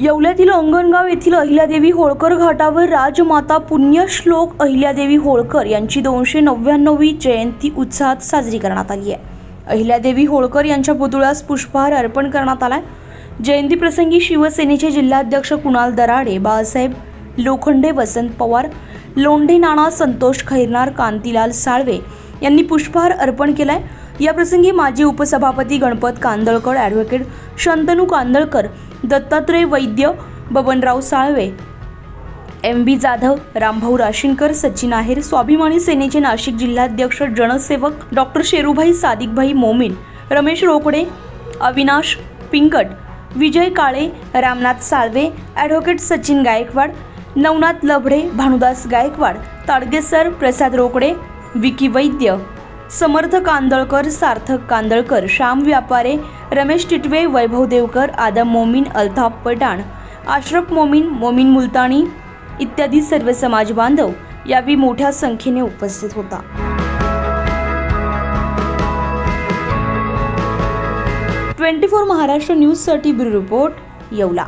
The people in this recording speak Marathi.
येवल्यातील अंगणगाव येथील अहिल्यादेवी होळकर घाटावर राजमाता पुण्यश्लोक अहिल्यादेवी होळकर यांची दोनशे नव्याण्णवी जयंती उत्साहात साजरी करण्यात आली आहे. अहिल्यादेवी होळकर यांच्या पुतळ्यास पुष्पहार अर्पण करण्यात आलाय. जयंतीप्रसंगी शिवसेनेचे जिल्हाध्यक्ष कुणाल दराडे बाळासाहेब लोखंडे वसंत पवार लोंढे नाना संतोष खैरनार कांतीलाल साळवे यांनी पुष्पहार अर्पण केलाय. या प्रसंगी माजी उपसभापती Ganpat Kandalkar advocate Shantanu Kandalkar Dattatray Vaidya Babanrao Salve. M B Jadhav Rambhau Rashinkar Sachin Aher Swabhimani सेनेचे नाशिक जिल्हाध्यक्ष जनसेवक डॉक्टर शेरूभाई सादिकभाई मोमीन रमेश रोकडे अविनाश पिंकट विजय काळे रामनाथ साळवे ॲडव्होकेट सचिन गायकवाड नवनाथ लभडे भानुदास गायकवाड ताडगेसर प्रसाद रोकडे विकी वैद्य. समर्थ कांदळकर सार्थक कांदळकर श्याम व्यापारे रमेश टिटवे वैभव देवकर आदम मोमीन अल्ताफ पठाण आश्रफ मोमीन मोमीन मुलतानी इत्यादी सर्व समाज बांधव यावेळी मोठ्या संख्येने उपस्थित होता. ट्वेंटी फोर महाराष्ट्र न्यूजसाठी ब्युरो रिपोर्ट येवला.